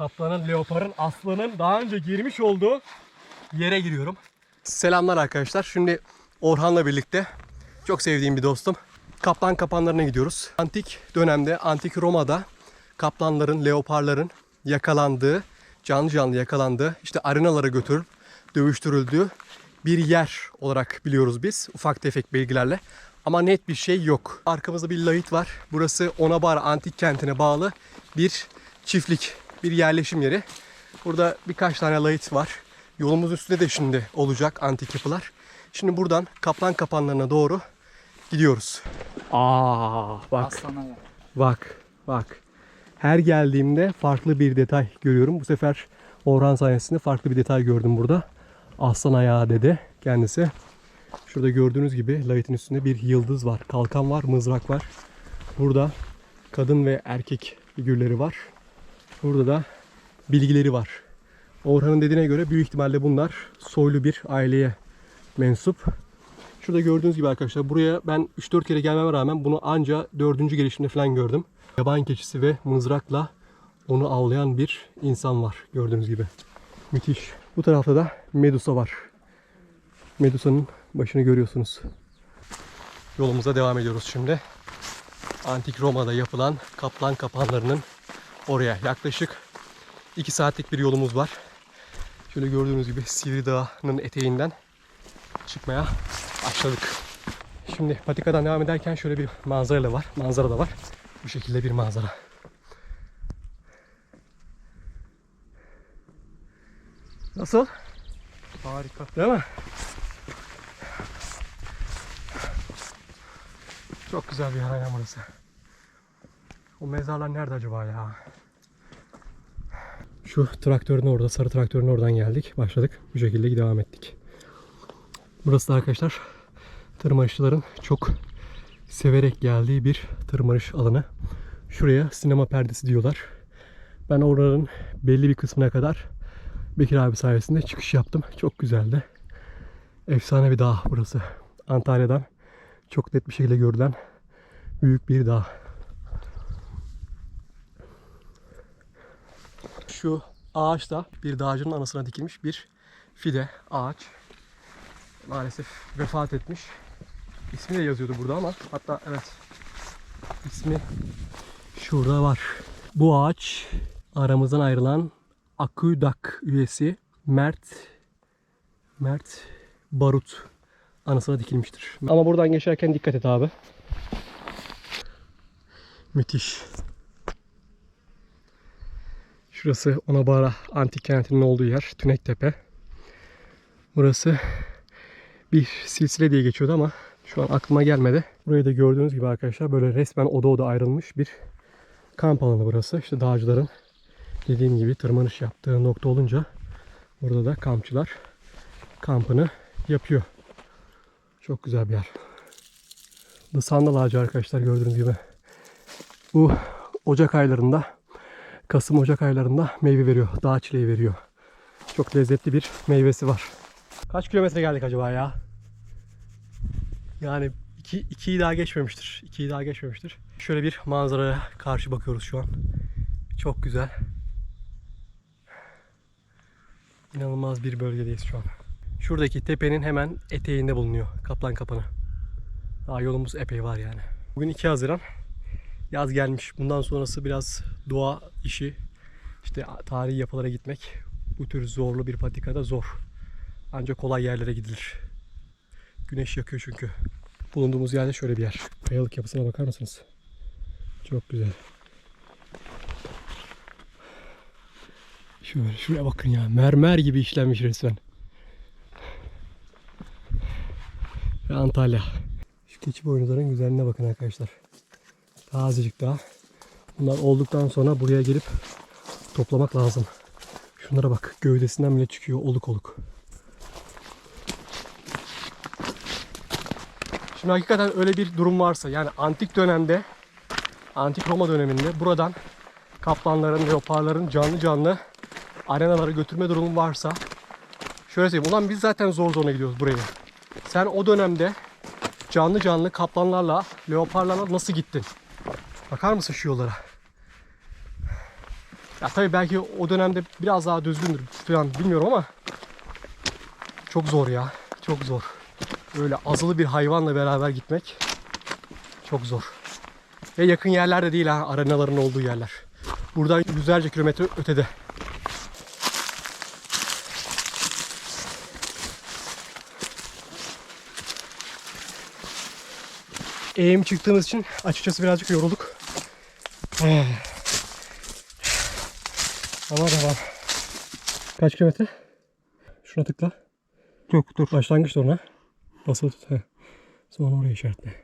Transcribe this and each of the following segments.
kaplanın, leoparın, aslanın daha önce girmiş olduğu yere giriyorum. Selamlar arkadaşlar. Şimdi Orhan'la birlikte çok sevdiğim bir dostum. Kaplan kapanlarına gidiyoruz. Antik dönemde, antik Roma'da kaplanların, leoparların yakalandığı, canlı canlı yakalandığı, işte arenalara götürüp dövüştürüldüğü bir yer olarak biliyoruz biz. Ufak tefek bilgilerle. Ama net bir şey yok. Arkamızda bir lahit var. Burası Onabara antik kentine bağlı bir çiftlik, bir yerleşim yeri. Burada birkaç tane lahit var. Yolumuz üstünde de şimdi olacak antik yapılar. Şimdi buradan kaplan kapanlarına doğru gidiyoruz. Aa bak. Aslana ya. Bak, bak. Her geldiğimde farklı bir detay görüyorum. Bu sefer Orhan sayesinde farklı bir detay gördüm burada. Aslan ayağı dedi kendisi. Şurada gördüğünüz gibi lahitin üstünde bir yıldız var. Kalkan var, mızrak var. Burada kadın ve erkek figürleri var. Burada da bilgileri var. Orhan'ın dediğine göre büyük ihtimalle bunlar soylu bir aileye mensup. Şurada gördüğünüz gibi arkadaşlar buraya ben 3-4 kere gelmeme rağmen bunu anca 4. gelişimde falan gördüm. Yaban keçisi ve mızrakla onu avlayan bir insan var gördüğünüz gibi. Müthiş. Bu tarafta da Medusa var. Medusa'nın başını görüyorsunuz. Yolumuza devam ediyoruz şimdi. Antik Roma'da yapılan kaplan kapanlarının oraya yaklaşık 2 saatlik bir yolumuz var. Şöyle gördüğünüz gibi Sivri Dağı'nın eteğinden çıkmaya başladık. Şimdi patikadan devam ederken şöyle bir manzara da var. Manzara da var. Bu şekilde bir manzara. Nasıl? Harika. Değil mi? Çok güzel bir yer burası. O mezarlar nerede acaba ya? Şu traktörün orada, sarı traktörün oradan geldik. Başladık. Bu şekilde devam ettik. Burası da arkadaşlar tırmanışçıların çok severek geldiği bir tırmanış alanı. Şuraya sinema perdesi diyorlar. Ben oranın belli bir kısmına kadar Bekir abi sayesinde çıkış yaptım. Çok güzeldi. Efsane bir dağ burası. Antalya'dan çok net bir şekilde görülen büyük bir dağ. Şu ağaç da bir dağcının anısına dikilmiş bir fide ağaç. Maalesef vefat etmiş. İsmi de yazıyordu burada ama hatta evet ismi şurada var. Bu ağaç aramızdan ayrılan Aküdak üyesi Mert Mert Barut anısına dikilmiştir. Ama buradan geçerken dikkat et abi. Müthiş. Şurası Onabara antik kentinin olduğu yer. Tünektepe. Burası bir silsile diye geçiyordu ama şu an aklıma gelmedi. Burayı da gördüğünüz gibi arkadaşlar böyle resmen oda oda ayrılmış bir kamp alanı burası. İşte dağcıların dediğim gibi tırmanış yaptığı nokta olunca burada da kampçılar kampını yapıyor. Çok güzel bir yer. Bu sandal ağacı arkadaşlar gördüğünüz gibi. Bu Ocak aylarında Kasım Ocak aylarında meyve veriyor. Dağ çileği veriyor. Çok lezzetli bir meyvesi var. Kaç kilometre geldik acaba ya? Yani iki, ikiyi daha geçmemiştir. İkiyi daha geçmemiştir. Şöyle bir manzaraya karşı bakıyoruz şu an. Çok güzel. İnanılmaz bir bölgedeyiz şu an. Şuradaki tepenin hemen eteğinde bulunuyor Kaplan Kapanı. Daha yolumuz epey var yani. Bugün 2 Haziran. Yaz gelmiş. Bundan sonrası biraz doğa işi. İşte tarihi yapılara gitmek. Bu tür zorlu bir patikada zor. Ancak kolay yerlere gidilir. Güneş yakıyor çünkü. Bulunduğumuz yerde şöyle bir yer. Kayalık yapısına bakar mısınız? Çok güzel. Şöyle şuraya bakın ya. Mermer gibi işlenmiş resmen. Ve Antalya. Şu keçi boynuzların güzelliğine bakın arkadaşlar. Azıcık daha. Bunlar olduktan sonra buraya gelip toplamak lazım. Şunlara bak. Gövdesinden bile çıkıyor oluk oluk. Şimdi hakikaten öyle bir durum varsa yani antik dönemde antik Roma döneminde buradan kaplanların, leoparların canlı canlı arenalara götürme durumu varsa şöyle söyleyeyim. Ulan biz zaten zor zona gidiyoruz buraya. Sen o dönemde canlı canlı kaplanlarla, leoparlarla nasıl gittin? Bakar mısın şu yollara? Ya tabii belki o dönemde biraz daha düzgündür falan bilmiyorum ama çok zor ya. Çok zor. Böyle azılı bir hayvanla beraber gitmek çok zor. Ve yakın yerlerde değil ha arenaların olduğu yerler. Buradan yüzlerce kilometre ötede. Eğim çıktığımız için açıkçası birazcık yorulduk. Eh. Ama devam. Kaç kilometre? Şuna tıkla. Yok dur. Başlangıç da ona. Basılı tut. He. Sonra oraya işaretle.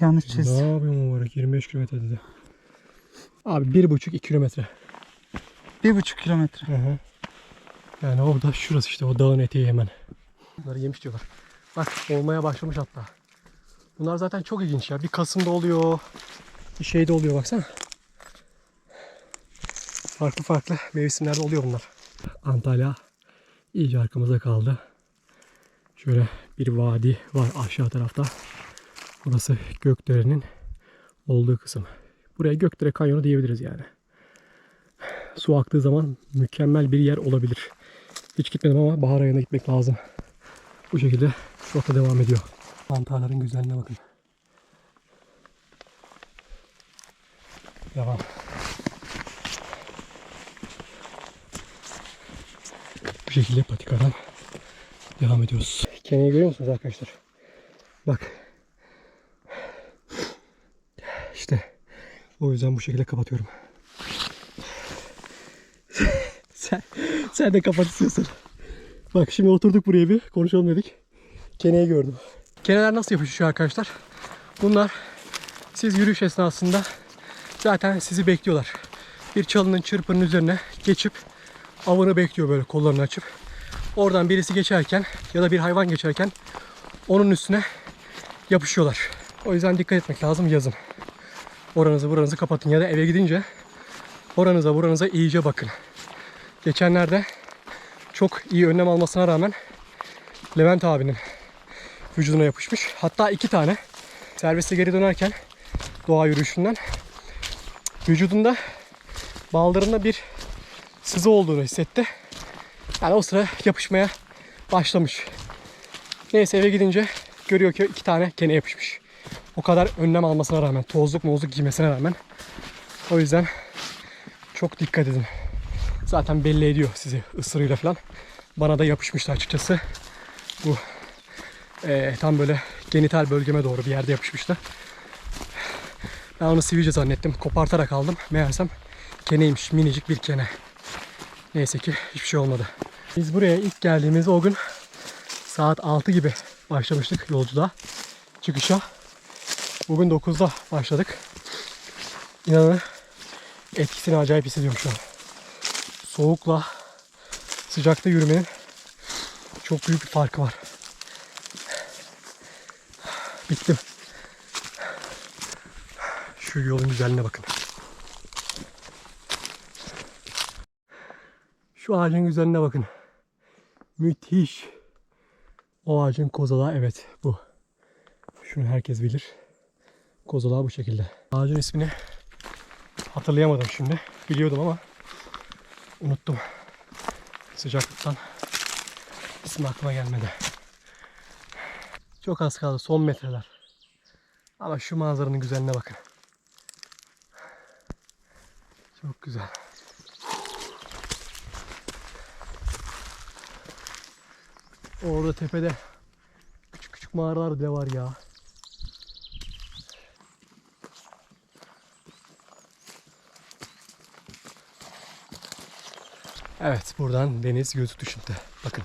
Yanlış Ne çiz. yapıyorsun mübarek? 25 kilometre dedi. Abi 1,5-2 kilometre. Bir buçuk kilometre. Hı hı. Yani orada şurası işte o dağın eteği hemen. Bunları yemiş diyorlar. Bak olmaya başlamış hatta. Bunlar zaten çok ilginç ya. Bir Kasım'da oluyor. Bir şeyde oluyor baksana. Farklı farklı mevsimlerde oluyor bunlar. Antalya iyice arkamıza kaldı. Şöyle bir vadi var aşağı tarafta. Burası Gökdere'nin olduğu kısım. Buraya Gökdere Kanyonu diyebiliriz yani su aktığı zaman mükemmel bir yer olabilir. Hiç gitmedim ama bahar ayında gitmek lazım. Bu şekilde rota devam ediyor. Mantarların güzelliğine bakın. Devam. Bu şekilde patikadan devam ediyoruz. Keneyi görüyor musunuz arkadaşlar? Bak. İşte o yüzden bu şekilde kapatıyorum. sen, sen de kapat istiyorsan. Bak şimdi oturduk buraya bir konuşalım dedik. Keneyi gördüm. Keneler nasıl yapışıyor arkadaşlar? Bunlar siz yürüyüş esnasında zaten sizi bekliyorlar. Bir çalının çırpının üzerine geçip avını bekliyor böyle kollarını açıp. Oradan birisi geçerken ya da bir hayvan geçerken onun üstüne yapışıyorlar. O yüzden dikkat etmek lazım yazın. Oranızı buranızı kapatın ya da eve gidince oranıza buranıza iyice bakın. Geçenlerde çok iyi önlem almasına rağmen Levent abinin vücuduna yapışmış. Hatta iki tane servise geri dönerken doğa yürüyüşünden vücudunda baldırında bir sızı olduğunu hissetti. Yani o sıra yapışmaya başlamış. Neyse eve gidince görüyor ki iki tane kene yapışmış. O kadar önlem almasına rağmen, tozluk mozluk giymesine rağmen. O yüzden çok dikkat edin. Zaten belli ediyor sizi ısırıyla falan. Bana da yapışmıştı açıkçası. Bu eee, tam böyle genital bölgeme doğru bir yerde yapışmıştı. Ben onu sivilce zannettim. Kopartarak aldım. Meğersem keneymiş. Minicik bir kene. Neyse ki hiçbir şey olmadı. Biz buraya ilk geldiğimiz o gün saat 6 gibi başlamıştık yolculuğa. Çıkışa. Bugün 9'da başladık. İnanın etkisini acayip hissediyorum şu an. Soğukla sıcakta yürümenin çok büyük bir farkı var. Bittim. Şu yolun güzelliğine bakın. Şu ağacın güzelliğine bakın. Müthiş. O ağacın kozalağı evet bu. Şunu herkes bilir. Kozalağı bu şekilde. Ağacın ismini hatırlayamadım şimdi. Biliyordum ama unuttum. Sıcaklıktan isim aklıma gelmedi. Çok az kaldı son metreler. Ama şu manzaranın güzelliğine bakın. Çok güzel. Orada tepede küçük küçük mağaralar bile var ya. Evet buradan deniz gözüktü şimdi. Bakın.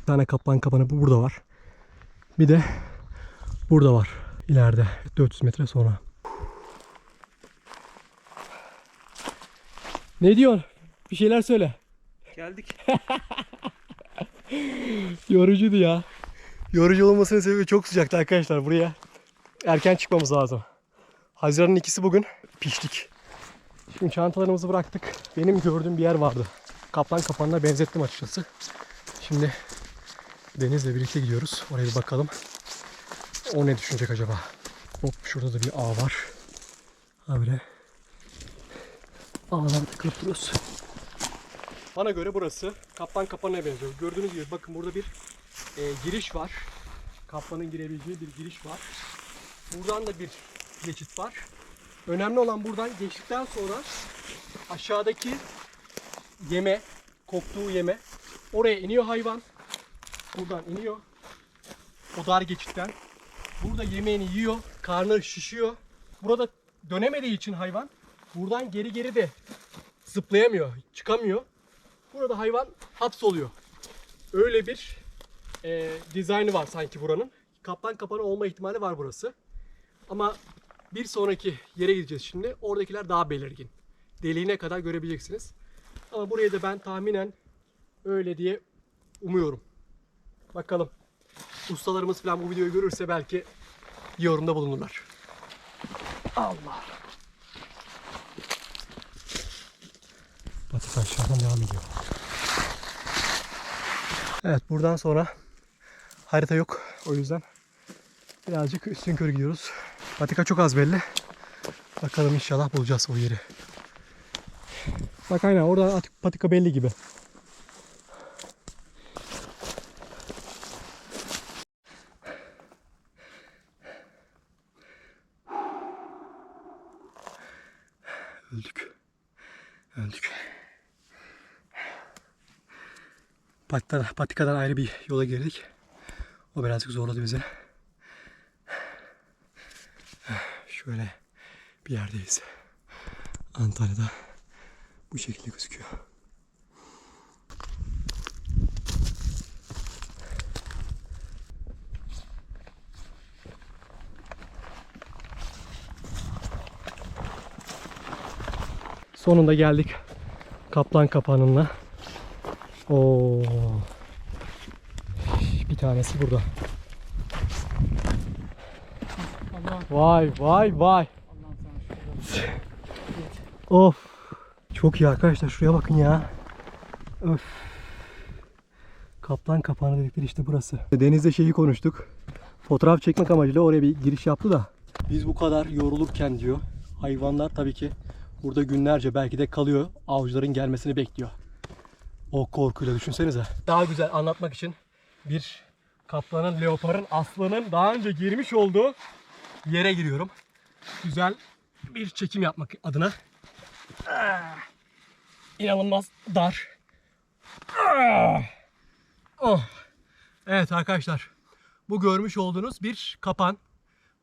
Bir tane kaplan kapanı bu burada var. Bir de burada var. İleride 400 metre sonra. Ne diyorsun? Bir şeyler söyle. Geldik. Yorucuydu ya. Yorucu olmasının sebebi çok sıcaktı arkadaşlar buraya. Erken çıkmamız lazım. Haziran'ın ikisi bugün piştik. Şimdi çantalarımızı bıraktık. Benim gördüğüm bir yer vardı. Kaplan kapanına benzettim açıkçası. Şimdi Deniz'le birlikte gidiyoruz. Oraya bir bakalım. O ne düşünecek acaba? Hop şurada da bir ağ var. Habire ağlar takılıp duruyoruz. Bana göre burası kaplan kapanına benziyor. Gördüğünüz gibi bakın burada bir e, giriş var. Kaplanın girebileceği bir giriş var. Buradan da bir geçit var. Önemli olan buradan geçtikten sonra aşağıdaki yeme, koktuğu yeme oraya iniyor hayvan. Buradan iniyor. O dar geçitten. Burada yemeğini yiyor. Karnı şişiyor. Burada dönemediği için hayvan buradan geri geri de zıplayamıyor. Çıkamıyor. Burada hayvan hapsoluyor. Öyle bir e, dizaynı var sanki buranın. Kaplan kapanı olma ihtimali var burası. Ama bir sonraki yere gideceğiz şimdi. Oradakiler daha belirgin. Deliğine kadar görebileceksiniz. Ama buraya da ben tahminen öyle diye umuyorum. Bakalım. Ustalarımız falan bu videoyu görürse belki yorumda bulunurlar. Allah. Batı aşağıdan devam ediyor. Evet buradan sonra harita yok. O yüzden birazcık üstün körü gidiyoruz. Patika çok az belli. Bakalım inşallah bulacağız o yeri. Bak aynen orada at- patika belli gibi. Öldük. Öldük. Patikadan, patikadan ayrı bir yola girdik. O birazcık zorladı bizi. Şöyle bir yerdeyiz. Antalya'da bu şekilde gözüküyor. Sonunda geldik Kaplan Kapanı'na. Oo. Bir tanesi burada. Vay vay vay. Of. Çok iyi arkadaşlar şuraya bakın ya. Öf. Kaplan kapanı dedikleri işte burası. Denizde şeyi konuştuk. Fotoğraf çekmek amacıyla oraya bir giriş yaptı da. Biz bu kadar yorulurken diyor. Hayvanlar tabii ki burada günlerce belki de kalıyor. Avcıların gelmesini bekliyor. O korkuyla düşünsenize. Daha güzel anlatmak için bir kaplanın, leoparın, aslanın daha önce girmiş olduğu yere giriyorum. Güzel bir çekim yapmak adına. Ah! İnanılmaz dar. Ah! Oh. Evet arkadaşlar. Bu görmüş olduğunuz bir kapan.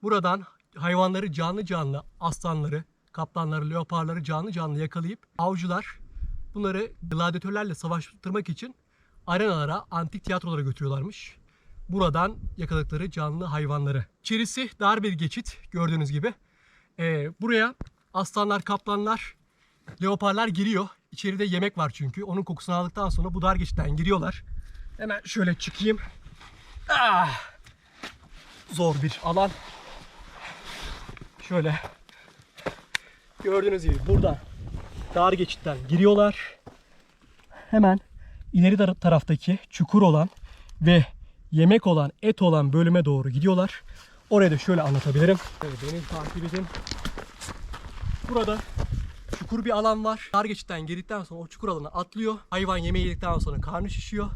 Buradan hayvanları canlı canlı, aslanları, kaplanları, leoparları canlı canlı yakalayıp avcılar bunları gladyatörlerle savaştırmak için arenalara, antik tiyatrolara götürüyorlarmış. Buradan yakaladıkları canlı hayvanları. İçerisi dar bir geçit gördüğünüz gibi. Ee, buraya aslanlar, kaplanlar, leoparlar giriyor. İçeride yemek var çünkü. Onun kokusunu aldıktan sonra bu dar geçitten giriyorlar. Hemen şöyle çıkayım. Ah! Zor bir alan. Şöyle. Gördüğünüz gibi buradan dar geçitten giriyorlar. Hemen ileri tar- taraftaki çukur olan ve yemek olan, et olan bölüme doğru gidiyorlar. Orayı da şöyle anlatabilirim. Evet, beni takip edin. Burada çukur bir alan var. Dar geçitten girdikten sonra o çukur alanı atlıyor. Hayvan yemeği yedikten sonra karnı şişiyor.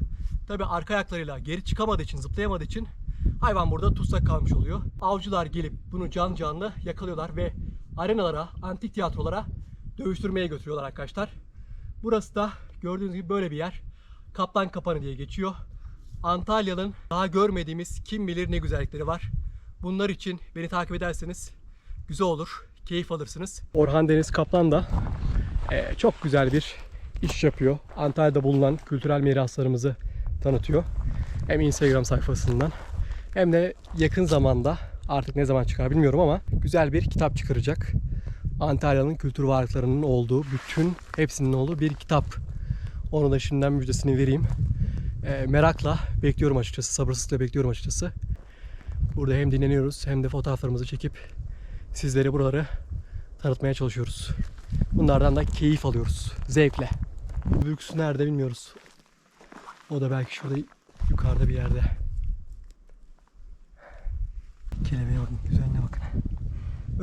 Tabi arka ayaklarıyla geri çıkamadığı için, zıplayamadığı için hayvan burada tutsak kalmış oluyor. Avcılar gelip bunu can canlı yakalıyorlar ve arenalara, antik tiyatrolara dövüştürmeye götürüyorlar arkadaşlar. Burası da gördüğünüz gibi böyle bir yer. Kaplan Kapanı diye geçiyor. Antalya'nın daha görmediğimiz kim bilir ne güzellikleri var. Bunlar için beni takip ederseniz güzel olur, keyif alırsınız. Orhan Deniz Kaplan da eee, çok güzel bir iş yapıyor. Antalya'da bulunan kültürel miraslarımızı tanıtıyor. Hem Instagram sayfasından hem de yakın zamanda artık ne zaman çıkar bilmiyorum ama güzel bir kitap çıkaracak. Antalya'nın kültür varlıklarının olduğu, bütün hepsinin olduğu bir kitap. Onu da şimdiden müjdesini vereyim. Eee, merakla bekliyorum açıkçası, sabırsızlıkla bekliyorum açıkçası. Burada hem dinleniyoruz hem de fotoğraflarımızı çekip sizlere buraları tanıtmaya çalışıyoruz. Bunlardan da keyif alıyoruz. Zevkle. Büyüksü nerede bilmiyoruz. O da belki şurada yukarıda bir yerde. Kelebeğe bakın. Güzelliğine bakın.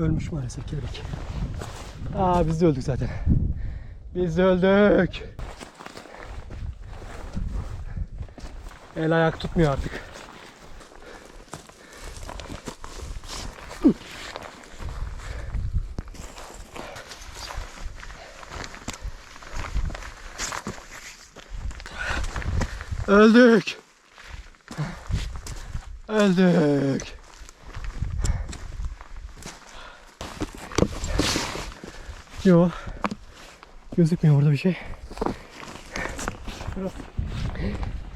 Ölmüş maalesef kelebek. Aa biz de öldük zaten. Biz de öldük. El ayak tutmuyor artık. Öldük. Öldük. Yo. Gözükmüyor burada bir şey.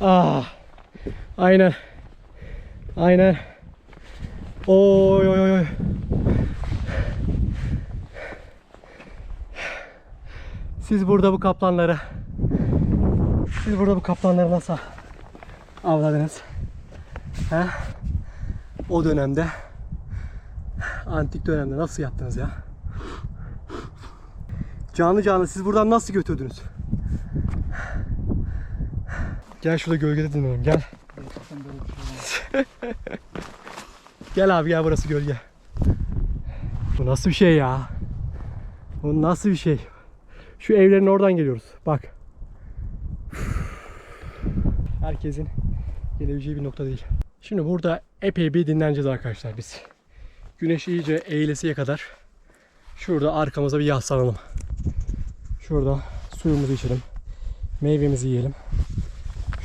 Ah. Aynen. Aynen. Oy oy oy. Siz burada bu kaplanları siz burada bu kaplanları nasıl avladınız? He? O dönemde antik dönemde nasıl yaptınız ya? Canlı canlı siz buradan nasıl götürdünüz? Gel şurada gölgede dinleyelim gel. Gel abi gel burası gölge. Bu nasıl bir şey ya? Bu nasıl bir şey? Şu evlerin oradan geliyoruz. Bak. Herkesin gelebileceği bir nokta değil. Şimdi burada epey bir dinleneceğiz arkadaşlar biz. Güneş iyice eğilesiye kadar şurada arkamıza bir yaslanalım. Şurada suyumuzu içelim. Meyvemizi yiyelim.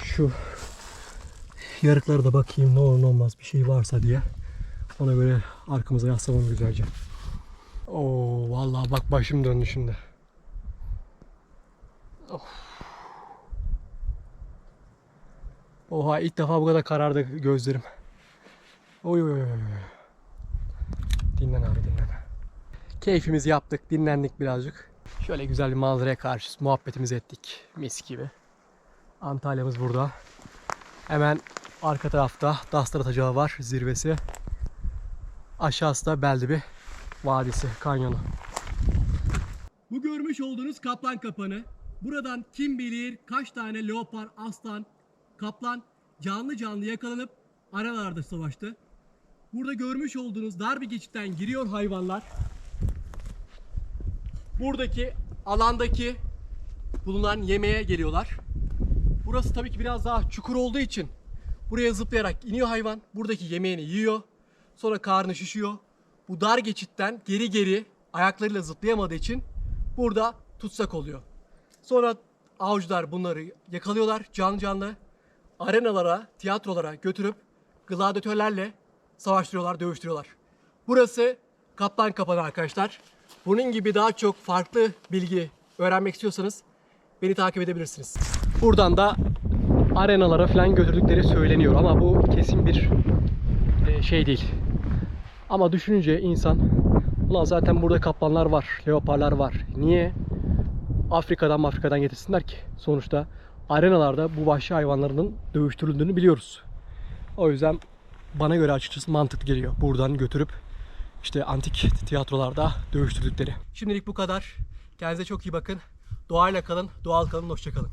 Şu yarıklara da bakayım ne olur ne olmaz bir şey varsa diye. Ona göre arkamıza yaslanalım güzelce. Oo vallahi bak başım döndü şimdi. Of. Oha ilk defa bu kadar karardı gözlerim. Oy oy oy. Dinlen abi dinlen. Keyfimizi yaptık, dinlendik birazcık. Şöyle güzel bir manzaraya karşı muhabbetimizi ettik. Mis gibi. Antalya'mız burada. Hemen arka tarafta Dastar Atacağı var zirvesi. Aşağısı da Beldibi Vadisi, kanyonu. Bu görmüş olduğunuz kaplan kapanı. Buradan kim bilir kaç tane leopar, aslan, kaplan canlı canlı yakalanıp aralarda savaştı. Burada görmüş olduğunuz dar bir geçitten giriyor hayvanlar. Buradaki alandaki bulunan yemeğe geliyorlar. Burası tabii ki biraz daha çukur olduğu için buraya zıplayarak iniyor hayvan. Buradaki yemeğini yiyor. Sonra karnı şişiyor. Bu dar geçitten geri geri ayaklarıyla zıplayamadığı için burada tutsak oluyor. Sonra avcılar bunları yakalıyorlar canlı canlı. Arenalara, tiyatrolara götürüp gladyatörlerle savaştırıyorlar, dövüştürüyorlar. Burası Kaplan Kapanı arkadaşlar. Bunun gibi daha çok farklı bilgi öğrenmek istiyorsanız beni takip edebilirsiniz. Buradan da arenalara falan götürdükleri söyleniyor ama bu kesin bir e, şey değil. Ama düşününce insan ulan zaten burada kaplanlar var, leoparlar var. Niye Afrika'dan Afrika'dan getirsinler ki? Sonuçta arenalarda bu vahşi hayvanların dövüştürüldüğünü biliyoruz. O yüzden bana göre açıkçası mantıklı geliyor. Buradan götürüp işte antik tiyatrolarda dövüştürdükleri. Şimdilik bu kadar. Kendinize çok iyi bakın. Doğayla kalın, doğal kalın, hoşça kalın.